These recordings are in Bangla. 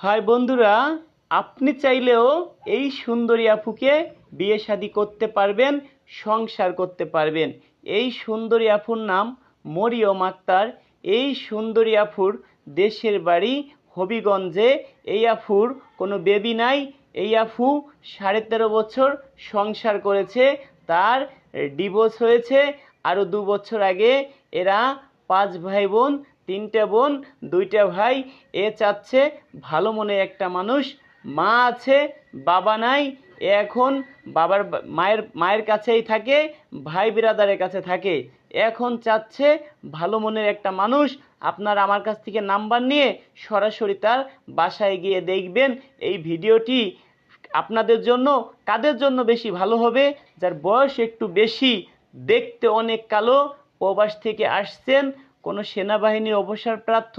হয় বন্ধুরা, আপনি চাইলেও এই সুন্দরী আপুকে বিয়ে শাদি করতে পারবেন, সংসার করতে পারবেন। এই সুন্দরী আপুর নাম মরিয়ম আক্তার। এই সুন্দরী আফুর দেশের বাড়ি হবিগঞ্জে। এই আফুর কোনো বেবি নাই। এই আফু সাড়ে তেরো বছর সংসার করেছে, তার ডিভোর্স হয়েছে। আরও দু বছর আগে এরা পাঁচ ভাই বোন তিনটে বোন, দুইটা ভাই, এ চাচ্ছে ভালো মনে একটা মানুষ, মা আছে, বাবা নাই, এ এখন বাবার মায়ের মায়ের কাছেই থাকে, ভাই বিরাদারের কাছে থাকে। এখন চাচ্ছে ভালো মনের একটা মানুষ, আপনারা আমার কাছ থেকে নাম্বার নিয়ে সরাসরি তার বাসায় গিয়ে দেখবেন এই ভিডিওটি। আপনাদের জন্য, কাদের জন্য বেশি ভালো হবে? যার বয়স একটু বেশি, দেখতে অনেক কালো, প্রবাস থেকে আসছেন কোনো সেনাবাহিনীর অবসরপ্রাপ্ত,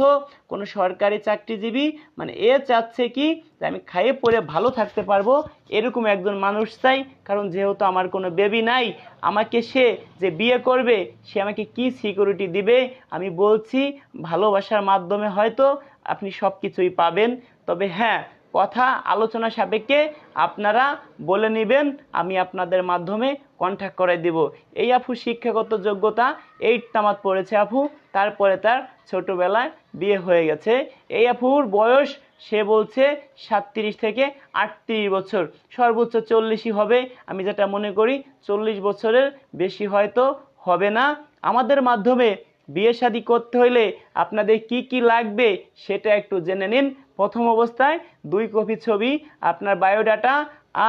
কোনো সরকারি চাকরিজীবী মানে এ চাচ্ছে কি যে আমি খাইয়ে পরে ভালো থাকতে পারব, এরকম একজন মানুষ চাই, কারণ যেহেতু আমার কোনো বেবি নাই, আমাকে সে যে বিয়ে করবে, সে আমাকে কি সিকিউরিটি দিবে, আমি বলছি ভালোবাসার মাধ্যমে হয়তো আপনি সব কিছুই পাবেন। তবে হ্যাঁ কথা আলোচনা সাপেক্ষে আপনারা বলে নেবেন, আমি আপনাদের মাধ্যমে কন্ট্যাক্ট করে দিব। এই আপু শিক্ষাগত যোগ্যতা এইট তামাত পড়েছে আপু তারপরে তার ছোটোবেলায় বিয়ে হয়ে গেছে। এই আপুর বয়স, সে বলছে সাতত্রিশ থেকে আটত্রিশ বছর। সর্বোচ্চ চল্লিশই হবে, আমি যেটা মনে করি চল্লিশ বছরের বেশি হয়তো হবে না। আমাদের মাধ্যমে বিয়ে শাদী করতে হলে আপনাদের কি কি লাগবে সেটা একটু জেনে নিন। প্রথম অবস্থায় দুই কপি ছবি, আপনার বায়োডাটা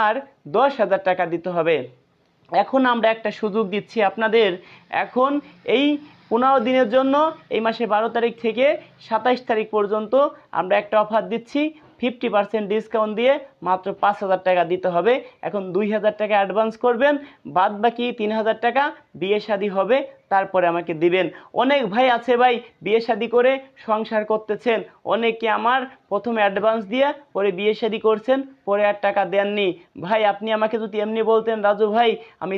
আর দশ হাজার টাকা দিতে হবে। এখন আমরা একটা সুযোগ দিচ্ছি আপনাদের। এখন এই পনেরো দিনের জন্য এই মাসে বারো তারিখ থেকে সাতাইশ তারিখ পর্যন্ত আমরা একটা অফার দিচ্ছি, ফিফটি পার্সেন্ট ডিসকাউন্ট দিয়ে মাত্র পাঁচ হাজার টাকা দিতে হবে। এখন দুই হাজার টাকা অ্যাডভান্স করবেন বাদ বাকি তিন হাজার টাকা বিয়ে শাদি হবে, তারপরে আমাকে দিবেন। অনেক ভাই আছে ভাই বিয়ে শাদি করে সংসার করতেছেন। অনেকে আমার প্রথমে অ্যাডভান্স দিয়ে পরে বিয়ে শাদি করছেন, পরে আর টাকা দেননি। ভাই, আপনি আমাকে যদি এমনি বলতেন, রাজু ভাই, আমি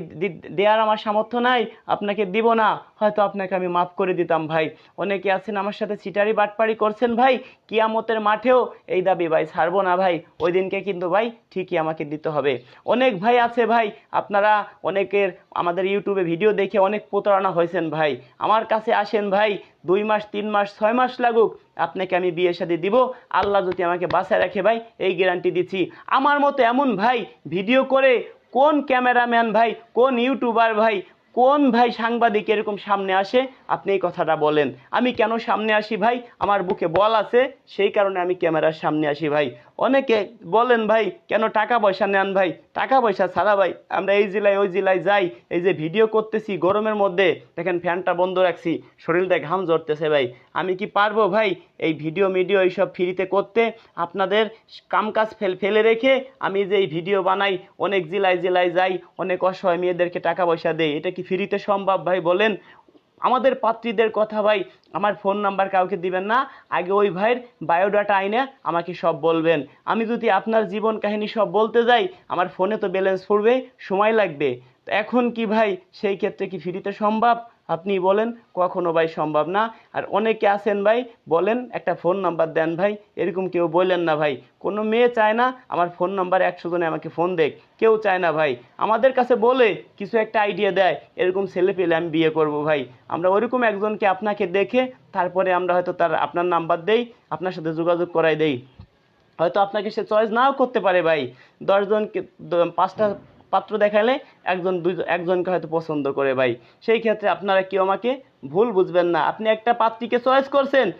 দেওয়ার আমার সামর্থ্য নাই, আপনাকে দিব না। হয়তো আপনাকে আমি মাফ করে দিতাম ভাই। অনেকে আছেন আমার সাথে চিটারি বাটপাড়ি করছেন ভাই, কিয়ামতের মাঠেও এই দাবি ভাই ছাড়বো না ভাই। ওই দিনকে কিন্তু ভাই ঠিকই আমাকে দিতে হবে। অনেক ভাই আছে ভাই, আপনারা অনেকের আমাদের ইউটিউবে ভিডিও দেখে অনেক প্রতারণা হয়েছেন ভাই। আমার কাছে আসেন ভাই, দুই মাস, তিন মাস, ছয় মাস লাগুক, আপনাকে আমি বিয়ে শাদী দিব। আল্লাহ যদি আমাকে বাসায় রাখে ভাই, এই গ্যারান্টি দিচ্ছি। আমার মতো এমন ভাই ভিডিও করে কোন ক্যামেরাম্যান ভাই, কোন ইউটিউবার ভাই কোন ভাই সাংবাদিক এরকম সামনে আসে? আপনি এই কথাটা বলেন। আমি কেন সামনে আসি ভাই? আমার বুকে বল আছে, সেই কারণে আমি ক্যামেরার সামনে আসি ভাই। অনেকে বলেন ভাই, কেন টাকা পয়সা নেন ভাই? টাকা পয়সা ছাড়া ভাই, আমরা এই জেলায় ওই জেলায় যাই, এই যে ভিডিও করতেছি গরমের মধ্যে, দেখেন ফ্যানটা বন্ধ রাখছি শরীরটা ঘাম ঝরতেছে ভাই। আমি কি পারব ভাই? এই ভিডিও মিডিও এইসব ফ্রিতে করতে আপনাদের কামকাজ ফেল, ফেলে রেখে আমি যে এই ভিডিও বানাই, অনেক জেলায় জেলায় যাই, অনেক অসহায় মেয়েদেরকে টাকা পয়সা দেই, এটা কি ফ্রিতে সম্ভব ভাই বলেন? আমাদের পাত্রীদের কথা ভাই, আমার ফোন নাম্বার কাউকে দিবেন না, আগে ওই ভাইয়ের বায়োডাটা আইনে আমাকে সব বলবেন। আমি যদি আপনার জীবন কাহিনী সব বলতে যাই, আমার ফোনে তো ব্যালেন্স পড়বে, সময় লাগবে। তো এখন কি ভাই, সেই ক্ষেত্রে কি ফ্রিতে সম্ভব? আপনি বলেন, কখনো ভাই সম্ভব না। আর অনেকে আছেন ভাই, বলেন, একটা ফোন নাম্বার দেন ভাই, এরকম কেউ বললেন না ভাই। কোনো মেয়ে চায় না, আমার ফোন নাম্বার একশো জনে আমাকে ফোন দেখ কেউ চায় না ভাই। আমাদের কাছে বলে, কিছু একটা আইডিয়া দেয়, এরকম ছেলে পেলে আমি বিয়ে করব ভাই। আমরা ওইরকম একজনকে আপনাকে দেখে, তারপরে আমরা হয়তো তার, আপনার নাম্বার দেই, আপনার সাথে যোগাযোগ করাই দেই। হয়তো আপনাকে সে চয়েস নাও করতে পারে ভাই। দশজনকে পাঁচটা পাত্র দেখালে একজন দুই, একজনকে হয়তো পছন্দ করে ভাই। সেই ক্ষেত্রে আপনারা কেউ আমাকে ভুল বুঝবেন না। আপনি একটা পাত্রীকে চয়েস করছেন,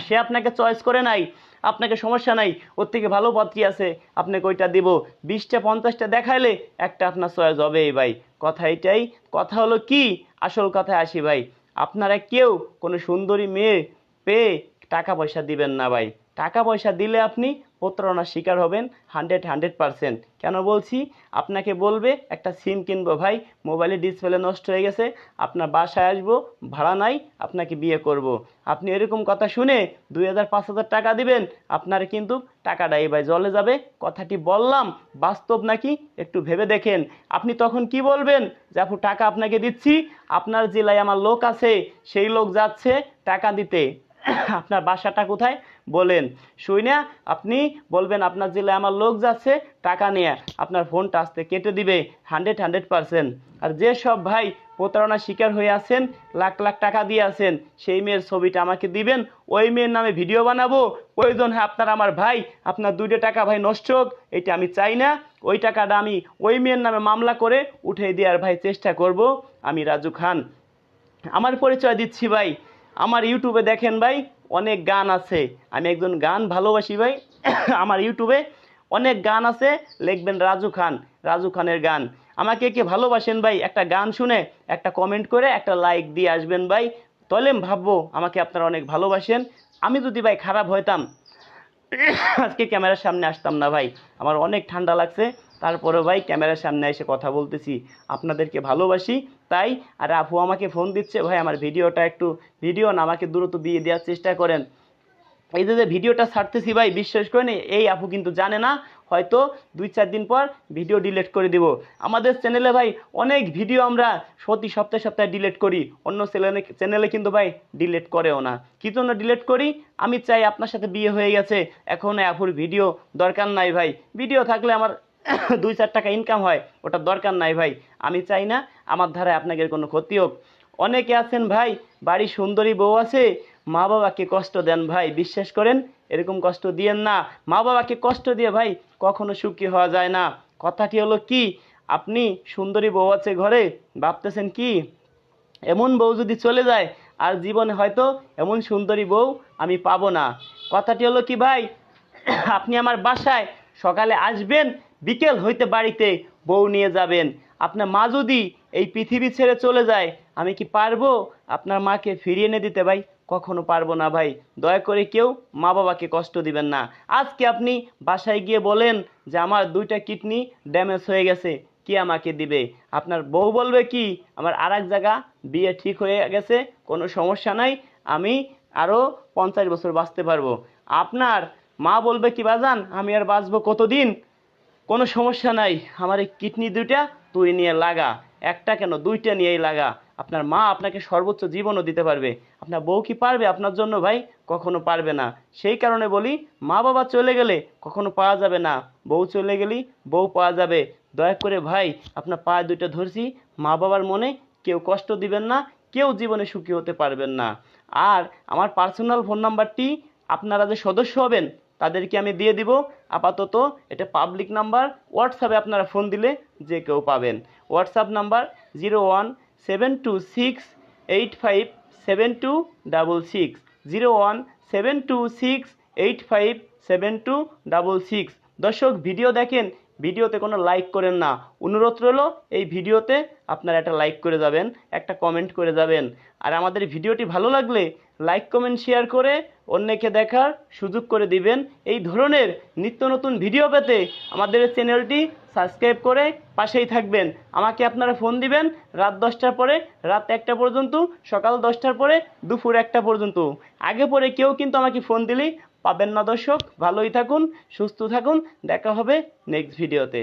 সে- আপনাকে চয়েস করে নাই, আপনাকে সমস্যা নাই, ওর থেকে ভালো পাত্রী আছে, আপনাকে ওইটা দিব। বিশটা, পঞ্চাশটা দেখাইলে একটা আপনার চয়েস হবেই ভাই। কথা এটাই। কথা হলো কি? আসল কথায় আসি ভাই। আপনারা কেউ কোনো সুন্দরী মেয়ে পেয়ে টাকা পয়সা দিবেন না ভাই। টাকা পয়সা দিলে আপনি প্রতারণার শিকার হবেন হান্ড্রেড হান্ড্রেড পারসেন্ট। কেন বলছি? আপনাকে বলবে, একটা সিম কিনবো ভাই, মোবাইলের ডিসপ্লে নষ্ট হয়ে গেছে, আপনার বাসায় আসব, ভাড়া নাই, আপনাকে বিয়ে করব। আপনি এরকম কথা শুনে দুই হাজার, পাঁচ হাজার টাকা দিবেন, আপনার কিন্তু টাকাটা এই ভাই জলে যাবে। কথাটি বললাম, বাস্তব নাকি? একটু ভেবে দেখেন। আপনি তখন কি বলবেন? যে আপু, টাকা আপনাকে দিচ্ছি, আপনার জেলায় আমার লোক আছে, সেই লোক যাচ্ছে টাকা দিতে। আপনার বাসাটা কোথায়? বলেন। শুই না আপনি বলবেন আপনার জেলায় আমার লোক যাচ্ছে, টাকা নিয়ে। আপনার ফোনটা আসতে কেটে দিবে হান্ড্রেড হান্ড্রেড পারসেন্ট আর যে সব ভাই প্রতারণার শিকার হয়ে আছেন, লাখ লাখ টাকা দিয়ে আছেন, সেই মেয়ের ছবিটা আমাকে দিবেন। ওই মেয়ের নামে ভিডিও বানাবো। প্রয়োজন হ্যাঁ আপনার আমার ভাই, আপনার দুইটা টাকা ভাই নষ্ট হোক, এটা আমি চাই না। ওই টাকাটা আমি ওই মেয়ের নামে মামলা করে উঠে দেওয়ার ভাই চেষ্টা করব। আমি রাজু খান। আমার পরিচয় দিচ্ছি ভাই। আমার ইউটিউবে দেখেন ভাই, অনেক গান আছে। আমি একজন গান ভালোবাসি ভাই। আমার ইউটিউবে অনেক গান আছে, লিখবেন রাজু খান, রাজু খানের গান। আমাকে কে ভালোবাসেন ভাই, একটা গান শুনে, একটা কমেন্ট করে, একটা লাইক দিয়ে আসবেন ভাই। আমি ভাববো, আমাকে আপনারা অনেক ভালোবাসেন। আমি যদি ভাই খারাপ হইতাম, আজকে ক্যামেরার সামনে আসতাম না ভাই। আমার অনেক ঠান্ডা লাগছে। তারপরে ভাই ক্যামেরার সামনে এসে কথা বলতেছি। আপনাদেরকে ভালোবাসি। তাই, আর আপু আমাকে ফোন দিচ্ছে, ভাই, আমার ভিডিওটা একটু ভিডিও না, আমাকে দ্রুত দিয়ে দেওয়ার চেষ্টা করেন। এই যে ভিডিওটা ছাড়তেছি ভাই, বিশ্বাস করেন, এই আপু কিন্তু জানে না, হয়তো দুই চার দিন পর ভিডিও ডিলেট করে দিব। আমাদের চ্যানেলে ভাই, অনেক ভিডিও আমরা প্রতি সপ্তাহে সপ্তাহে ডিলেট করি, অন্য চ্যানেলে চ্যানেলে কিন্তু ভাই ডিলেট করেও না। কি জন্য ডিলেট করি? আমি চাই আপনার সাথে বিয়ে হয়ে গেছে, এখন আপুর ভিডিও দরকার নাই ভাই। ভিডিও থাকলে আমার দুই চার টাকা ইনকাম হয় ওটা দরকার নাই ভাই। আমি চাই না আমার ধারায় আপনাদের কোনো ক্ষতি হোক। অনেকে আছেন ভাই বাড়ি সুন্দরী বউ আছে, মা বাবাকে কষ্ট দেন ভাই, বিশ্বাস করেন? এরকম কষ্ট দিয়েন না। মা বাবাকে কষ্ট দিয়ে ভাই কখনো সুখী হওয়া যায় না। কথাটি হলো কি, আপনি সুন্দরী বউ আছে ঘরে, ভাবতেছেন কি, এমন বউ যদি চলে যায়, আর জীবনে হয়তো এমন সুন্দরী বউ আমি পাবো না। কথাটি হলো কি ভাই, আপনি আমার বাসায় সকালে আসবেন বিকেল হইতে বাড়িতে বউ নিয়ে যাবেন। আপনার মা যদি এই পৃথিবী ছেড়ে চলে যায়, আমি কি পারব? আপনার মাকে ফিরিয়ে এনে দিতে ভাই? কখনো পারব না ভাই। দয়া করে কেউ মা বাবাকে কষ্ট দিবেন না। আজকে আপনি বাসায় গিয়ে বলেন যে আমার দুইটা কিডনি ড্যামেজ হয়ে গেছে। কি আমাকে দিবে? আপনার বউ বলবে কি, আমার আর এক জায়গা বিয়ে ঠিক হয়ে গেছে, কোনো সমস্যা নাই, আমি আরও পঞ্চাশ বছর বাঁচতে পারব। আপনার মা বলবে কি, বাজান, আমি আর বাঁচবো কতদিন? কোনো সমস্যা নাই, আমার এই কিডনি দুইটা তুই নিয়ে লাগা, একটা কেন, দুইটা নিয়েই লাগা। আপনার মা আপনাকে সর্বোচ্চ জীবনও দিতে পারবে। আপনার বউ কি পারবে? আপনার জন্য ভাই, কখনো পারবে না। সেই কারণে বলি, মা বাবা চলে গেলে কখনো পাওয়া যাবে না। বউ চলে গেলেই বউ পাওয়া যাবে। দয়া করে ভাই, আপনার পা দুইটা ধরছি, মা বাবার মনে কেউ কষ্ট দিবেন না, কেউ জীবনে সুখী হতে পারবেন না। আর আমার পার্সোনাল ফোন নাম্বারটি আপনারা যে সদস্য হবেন তাদেরকে আমি দিয়ে দিব। আপাতত এটা পাবলিক নাম্বার হোয়াটসঅ্যাপে আপনারা ফোন দিলে যে কেউ পাবেন। WhatsApp number zero one seven two six eight five seven two double six zero one seven two six eight five seven two double six দর্শক, ভিডিও দেখেন, ভিডিওতে কোনো লাইক করেন না। অনুরোধ রইল, এই ভিডিওতে আপনারা একটা লাইক করে যাবেন, একটা কমেন্ট করে যাবেন। আর আমাদের ভিডিওটি ভালো লাগলে লাইক কমেন্ট শেয়ার করে অন্যকে দেখার সুযোগ করে দিবেন। এই ধরনের নিত্য নতুন ভিডিও পেতে আমাদের চ্যানেলটি সাবস্ক্রাইব করে পাশেই থাকবেন। আমাকে আপনারা ফোন দিবেন রাত দশটার পরে, রাত একটা পর্যন্ত, সকাল দশটার পরে, দুপুর একটা পর্যন্ত। আগে পরে কেউ কিন্তু আমাকে ফোন দিলেই পাবেন না দর্শক। ভালোই থাকুন সুস্থ থাকুন। দেখা হবে নেক্সট ভিডিওতে